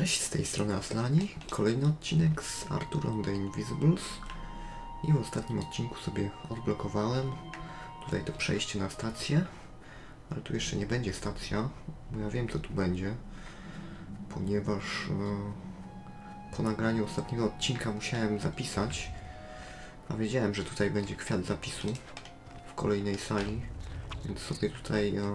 Cześć, z tej strony Aslani. Kolejny odcinek z Arturą The Invisibles. I w ostatnim odcinku sobie odblokowałem tutaj to przejście na stację. Ale tu jeszcze nie będzie stacja, bo ja wiem co tu będzie. Ponieważ e, po nagraniu ostatniego odcinka musiałem zapisać. A wiedziałem, że tutaj będzie kwiat zapisu w kolejnej sali. Więc sobie tutaj e,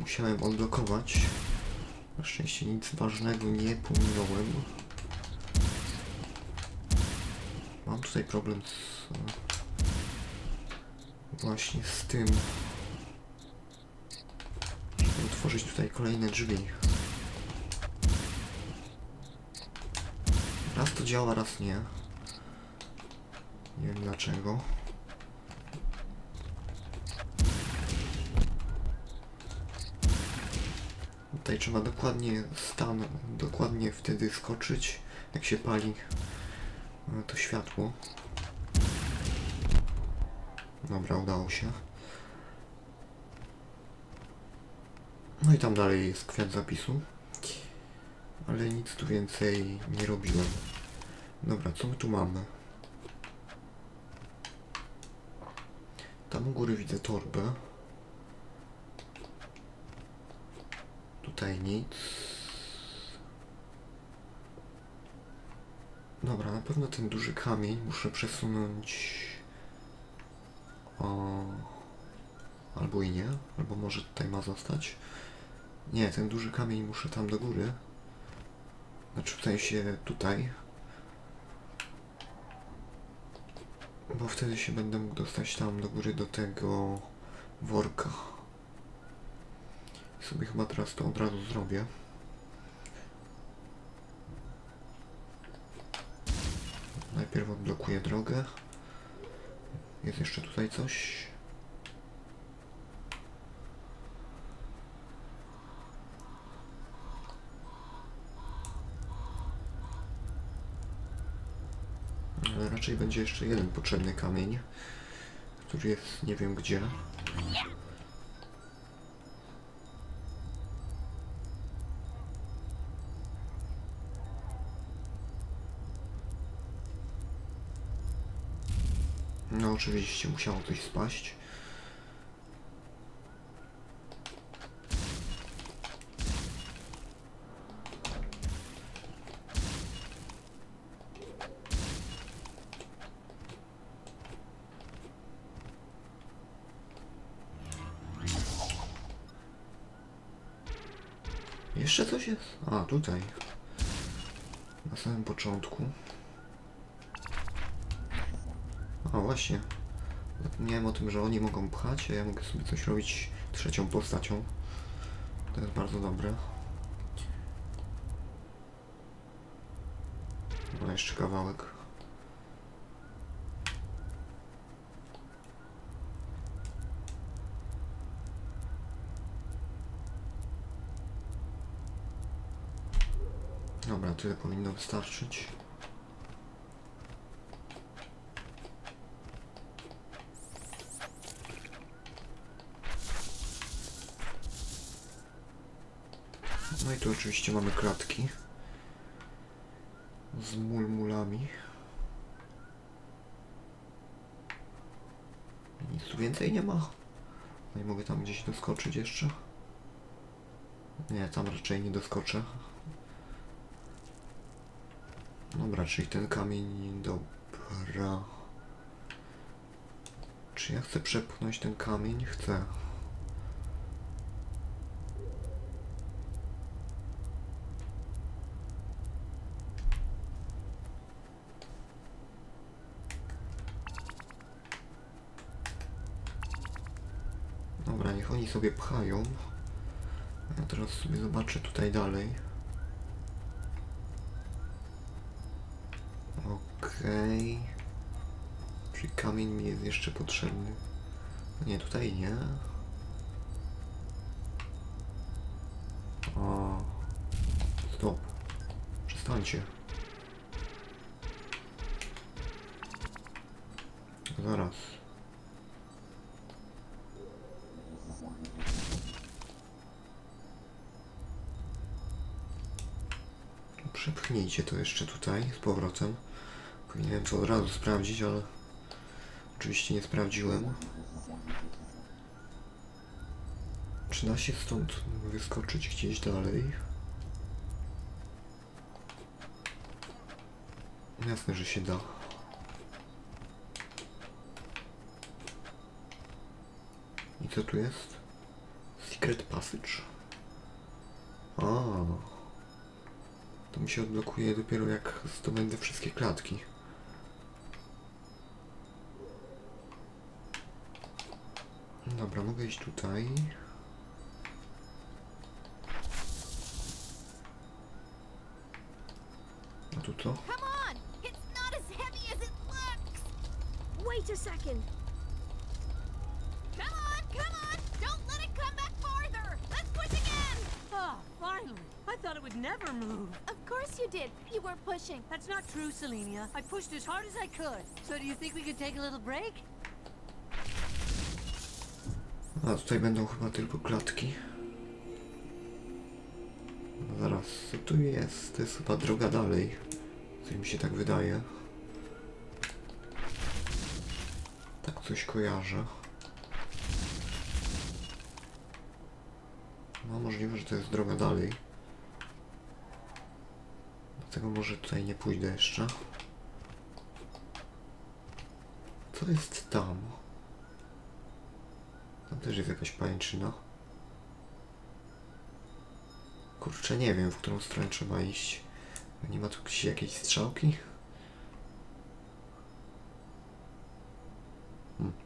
musiałem odblokować. Na szczęście nic ważnego nie pominąłem. Mam tutaj problem z... Właśnie z tym, żeby otworzyć tutaj kolejne drzwi. Raz to działa, raz nie. Nie wiem dlaczego. Tutaj trzeba dokładnie stan, dokładnie wtedy skoczyć, jak się pali e, to światło. Dobra, udało się. No i tam dalej jest kwiat zapisu. Ale nic tu więcej nie robiłem. Dobra, co my tu mamy? Tam u góry widzę torbę. Tutaj nic. Dobra, na pewno ten duży kamień muszę przesunąć. O, albo i nie, albo może tutaj ma zostać. Nie, ten duży kamień muszę tam do góry. Znaczy w sensie tutaj. Bo wtedy się będę mógł dostać tam do góry do tego worka. Sobie chyba teraz to od razu zrobię. Najpierw odblokuję drogę. Jest jeszcze tutaj coś. Ale raczej będzie jeszcze jeden potrzebny kamień, który jest nie wiem gdzie. Oczywiście musiało coś spaść. Jeszcze coś jest? A, tutaj. Na samym początku. A właśnie. Zapomniałem o tym, że oni mogą pchać, a ja mogę sobie coś robić trzecią postacią. To jest bardzo dobre. No jeszcze kawałek. Dobra, tyle powinno wystarczyć. No i tu oczywiście mamy klatki z mulmulami. Nic tu więcej nie ma. No i mogę tam gdzieś doskoczyć jeszcze. Nie, tam raczej nie doskoczę. Dobra, czyli ten kamień, dobra. Czy ja chcę przepchnąć ten kamień? Chcę. Dobra, niech oni sobie pchają. Ja teraz sobie zobaczę tutaj dalej. Okej. Czyli kamień mi jest jeszcze potrzebny. Nie, tutaj nie. O. Stop. Przestańcie. Zaraz. Przepchnijcie to jeszcze tutaj z powrotem. Powinienem to od razu sprawdzić, ale oczywiście nie sprawdziłem. Czy da się stąd wyskoczyć gdzieś dalej? Jasne, że się da. I co tu jest? Secret Passage. To mi się odblokuje dopiero jak zdobędę wszystkie klatki. Dobra, mogę iść tutaj. Course you did. You were pushing. That's not true, Selenia. I pushed as hard as I could. So do you think we could take a little break? A tutaj będą chyba tylko klatki. No zaraz, co tu jest? To jest chyba droga dalej. Co mi się tak wydaje. Tak coś kojarzę. No możliwe, że to jest droga dalej. Dlatego może tutaj nie pójdę jeszcze. Co jest tam? Tam też jest jakaś pajęczyna. Kurczę, nie wiem, w którą stronę trzeba iść. Nie ma tu gdzieś jakiejś strzałki? Hmm.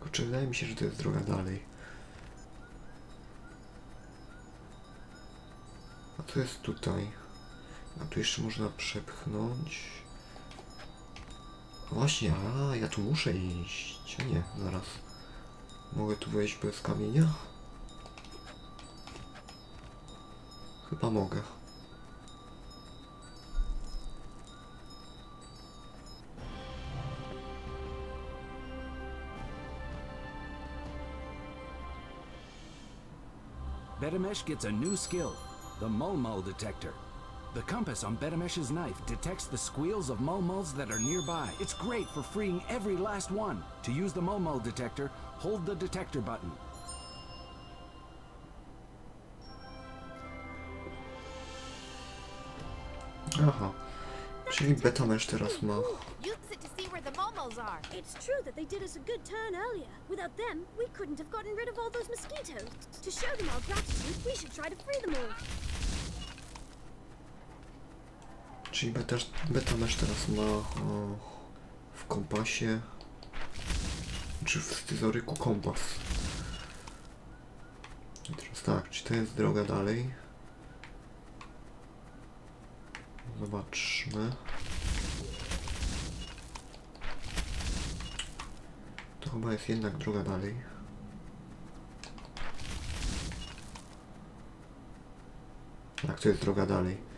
Kurczę, wydaje mi się, że to jest droga dalej. Co jest tutaj? A tu jeszcze można przepchnąć. No Właśnie, a ja tu muszę iść. A nie, zaraz. Mogę tu wejść bez kamienia? Chyba mogę. Betamesh gets a new skill, the Mulmul Detector. The compass on Betamesh's knife detects the squeals of Mulmuls that are nearby. It's great for freeing every last one. To use the Mulmul Detector, hold the detector button. Aha. Czyli Betamesz teraz ma... Use it to see where the momos are. It's true that they did us a good turn earlier. Without them, we couldn't have gotten rid of all those mosquitoes. To show them our gratitude, we should try to free them all. Czyli Betasz, Betamesz teraz ma o, w kompasie... Czy w scyzoryku kompas. I teraz tak, czy to jest droga dalej? Zobaczmy. To chyba jest jednak droga dalej. Tak, to jest droga dalej.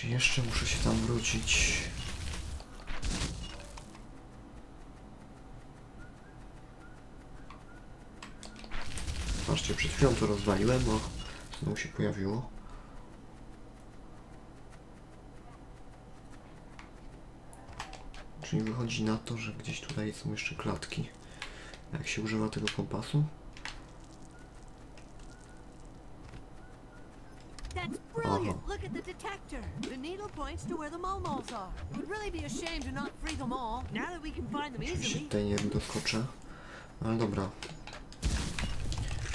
Czy jeszcze muszę się tam wrócić? Patrzcie, przed chwilą to rozwaliłem, a znowu się pojawiło. Czyli wychodzi na to, że gdzieś tutaj są jeszcze klatki. Jak się używa tego kompasu? That's brilliant. Look at the detector. The needle points to where the are. It would really be a shame to not free them all. Now that we can find them easily. tutaj nie doskoczę. Ale dobra.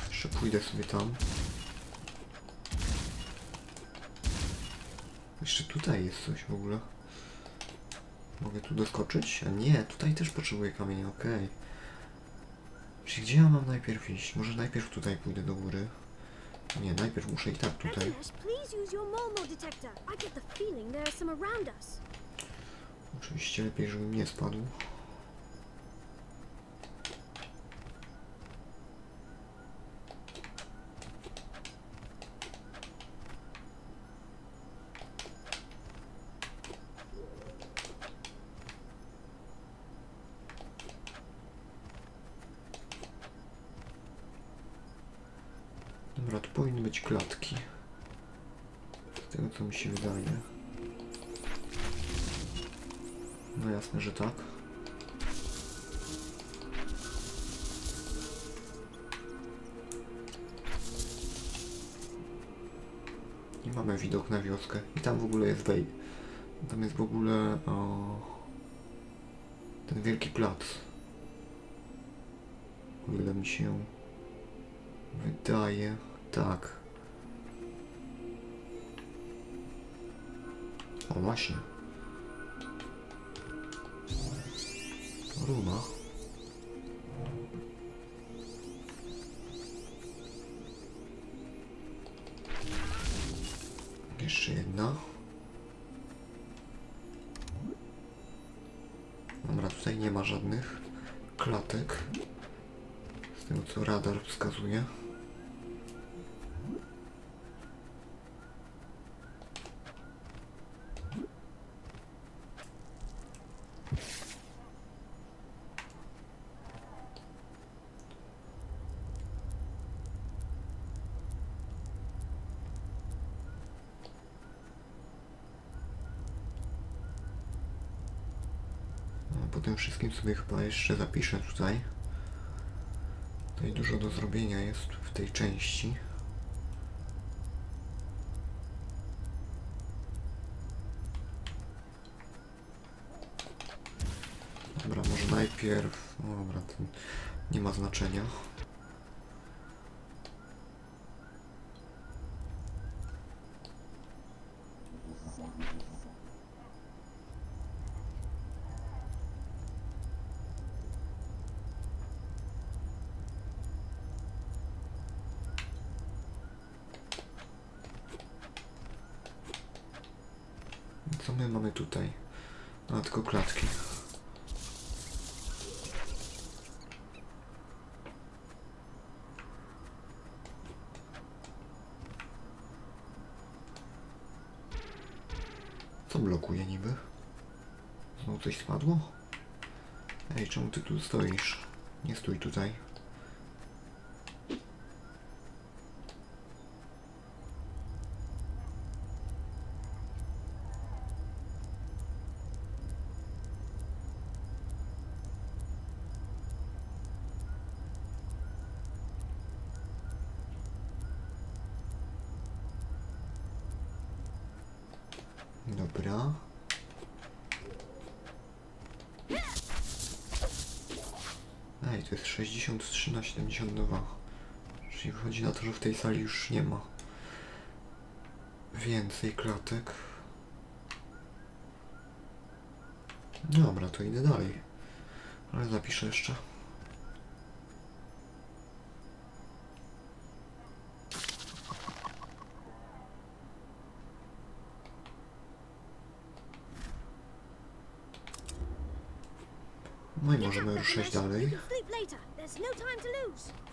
Jeszcze pójdę sobie tam. Jeszcze tutaj jest coś w ogóle. Mogę tu doskoczyć? A nie, tutaj też potrzebuję kamienia, okej. Czyli gdzie ja mam najpierw iść? Może najpierw tutaj pójdę do góry. Nie, najpierw muszę i tak tutaj. Oczywiście lepiej, żebym nie spadł. Dobra, tu powinny być klatki. Z tego co mi się wydaje. No jasne, że tak. I mamy widok na wioskę. I tam w ogóle jest wej. Tam jest w ogóle o, ten wielki plac. O ile mi się wydaje. Tak. O właśnie. Runa. Jeszcze jedna. Dobra, tutaj nie ma żadnych klatek. Z tego co radar wskazuje. A po tym wszystkim sobie chyba jeszcze zapiszę tutaj. Tutaj dużo do zrobienia jest w tej części. Dobra, może najpierw... No dobra, to nie ma znaczenia. Co blokuje niby? Znowu coś spadło? Ej, czemu ty tu stoisz? Nie stój tutaj. Czyli wychodzi na to, że w tej sali już nie ma więcej klatek. Dobra, to idę dalej. Ale zapiszę jeszcze. No i możemy ruszać dalej. You can sleep later. There's no time to lose.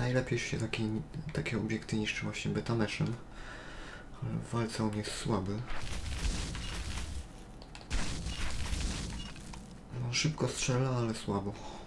Najlepiej się taki, takie obiekty niszczy właśnie betameszem. Ale w walce on jest słaby. No, szybko strzela, ale słabo.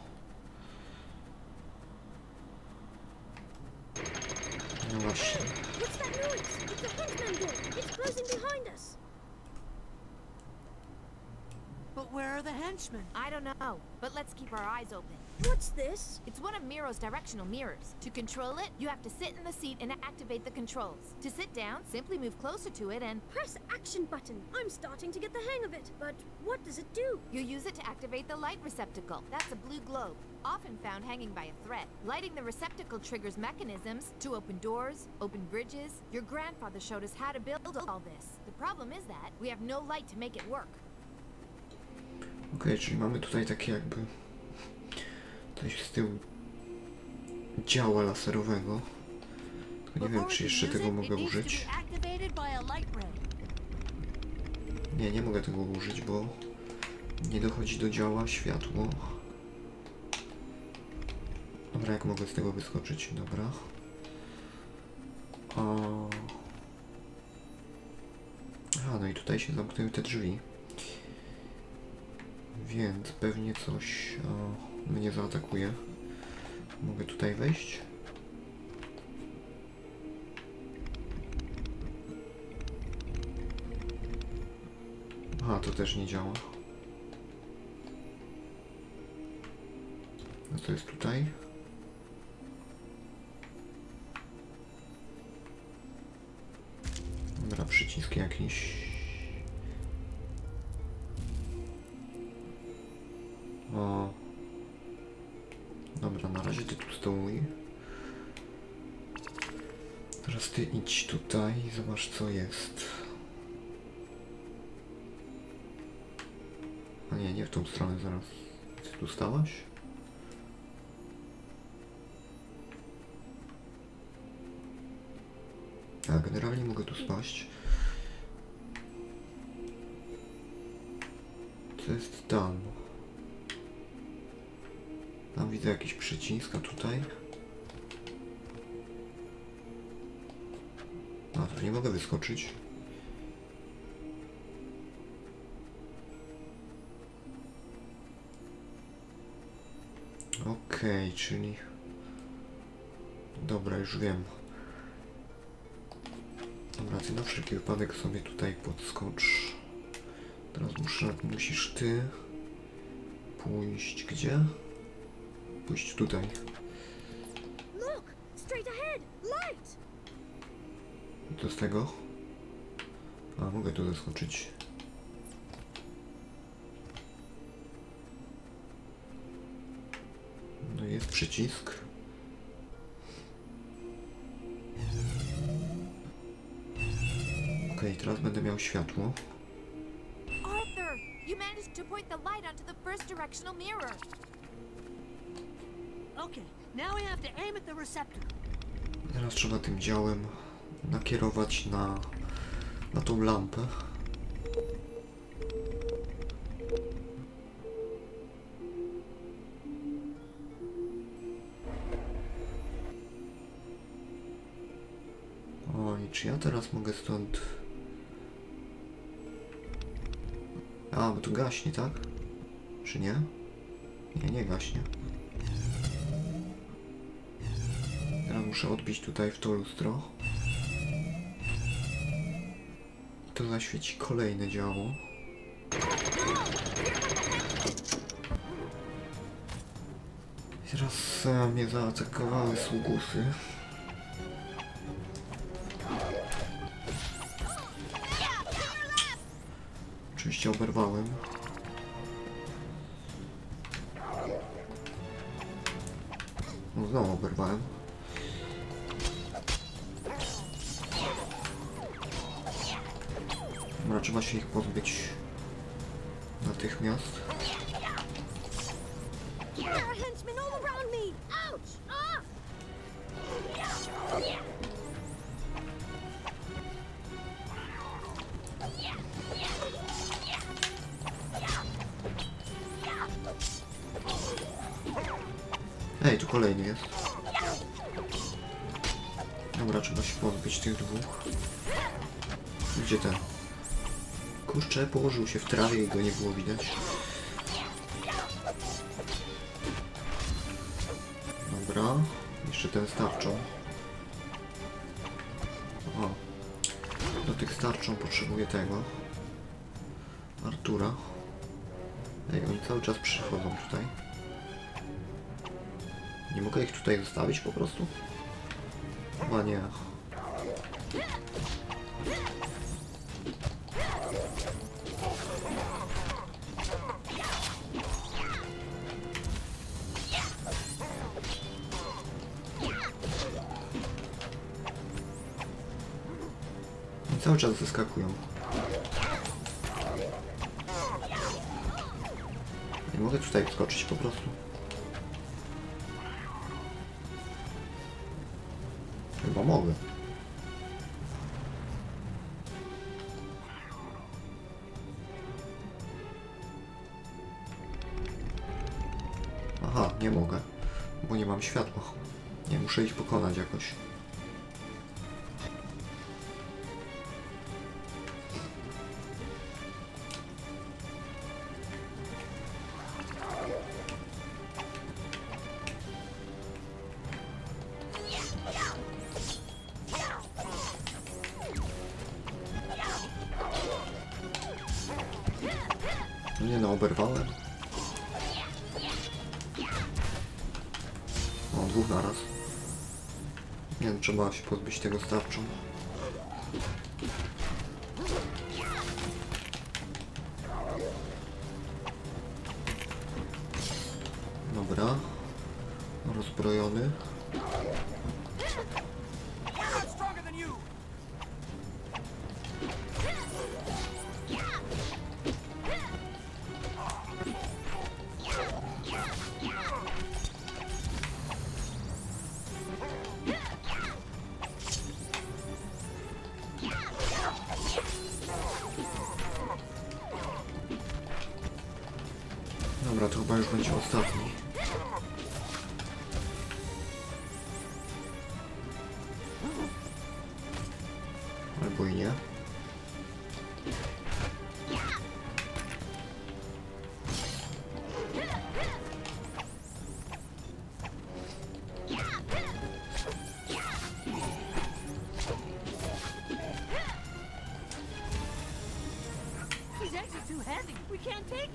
It's one of Miro's directional mirrors. To control it, you have to sit in the seat and activate the controls. To sit down, simply move closer to it and Press action button. I'm starting to get the hang of it. But what does it do? you use it to activate the light receptacle. That's a blue globe, often found hanging by a thread. Lighting the receptacle triggers mechanisms to open doors, open bridges. Your grandfather showed us how to build all this. The problem is that we have no light to make it work. Okej, czyli mamy tutaj takie jakby coś z tyłu działa laserowego. Tylko nie wiem, czy jeszcze tego mogę użyć. Nie, nie mogę tego użyć, bo Nie dochodzi do działa światło. Dobra, jak mogę z tego wyskoczyć? Dobra. O. Aha, no i tutaj się zamknęły te drzwi. Więc pewnie coś o, mnie zaatakuje. Tutaj wejść? Aha, to też nie działa. A co jest tutaj? Dobra, przycisk jakiś. A generalnie mogę tu spaść. Co jest tam? Tam widzę jakiś przycisk, a tutaj? A, tu nie mogę wyskoczyć. Okej, czyli... Dobra, już wiem. Ty na wszelki wypadek sobie tutaj podskocz. Teraz muszę, musisz ty pójść gdzie? Pójść tutaj. Co z tego? A, mogę tu zaskoczyć. No jest przycisk. Okej, teraz będę miał światło. Arthur, you managed to point the light onto the first directional mirror. Okay, now we have to aim at the receptacle. Teraz trzeba tym działem nakierować na, na tą lampę. Oj, czy ja teraz mogę stąd... A, bo tu gaśnie, tak? Czy nie? Nie, nie gaśnie. Teraz muszę odbić tutaj w to lustro. To zaświeci kolejne działo. I Teraz e, mnie zaatakowały sługusy. Oczywiście oberwałem. No znowu oberwałem. Dobra, trzeba się ich pozbyć natychmiast. There Ej, tu kolejny jest. Dobra, trzeba się pozbyć tych dwóch. Gdzie ten? Kurczę, położył się w trawie i go nie było widać. Dobra, jeszcze ten starczą. O, do tych starczą potrzebuję tego. Artura. Ej, oni cały czas przychodzą tutaj. Nie mogę ich tutaj zostawić po prostu? Chyba nie. Cały czas wyskakują. Nie mogę tutaj wskoczyć po prostu. Nie mogę, bo nie mam światła. Nie, muszę ich pokonać jakoś. Tego starczą. Dobra. Rozbrojony.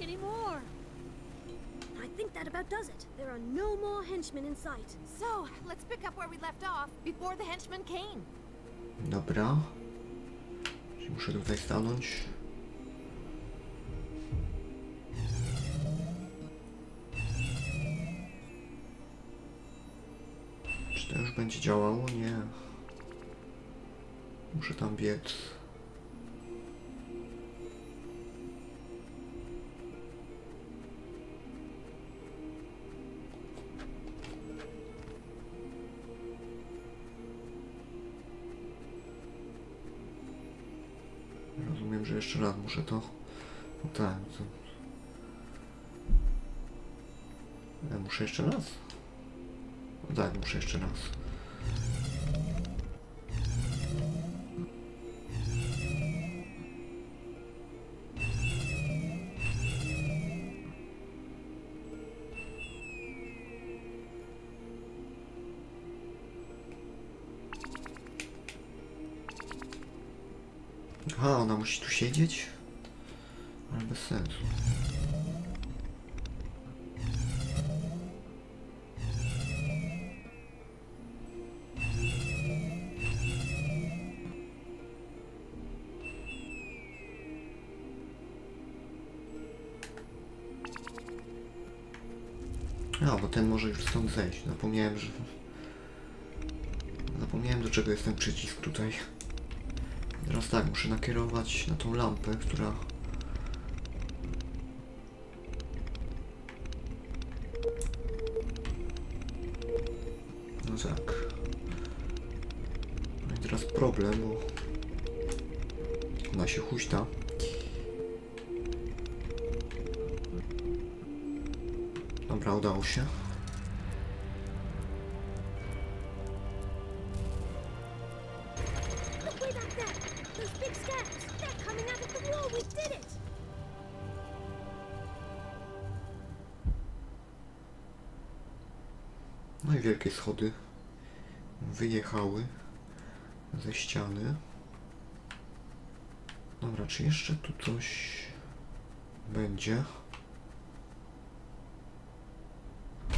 Any more. I think that about does it. There are no more henchmen in sight. So, let's pick up where we left off before the henchman came. Dobra. Czyli muszę tutaj stanąć. Czy to już będzie działało? Nie. Muszę tam biec. Rozumiem, że jeszcze raz muszę to... No tak, to... Ja muszę jeszcze raz? No tak, muszę jeszcze raz. Siedzieć? Ale bez sensu. A, bo ten może już stąd zejść. Zapomniałem, że... Zapomniałem do czego jest ten przycisk tutaj. Tak, muszę nakierować na tą lampę, która... big stairs. They're coming out of the wall. We did it. No i wielkie schody wyjechały ze ściany. Dobra, czy jeszcze tu coś będzie?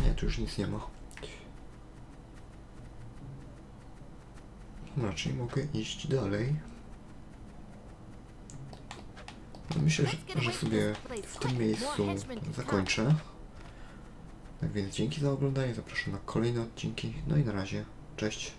Nie, tu już nic nie ma. Czyli mogę iść dalej. No Myślę, że, że sobie w tym miejscu zakończę. Tak więc dzięki za oglądanie, zapraszam na kolejne odcinki. No i na razie, cześć.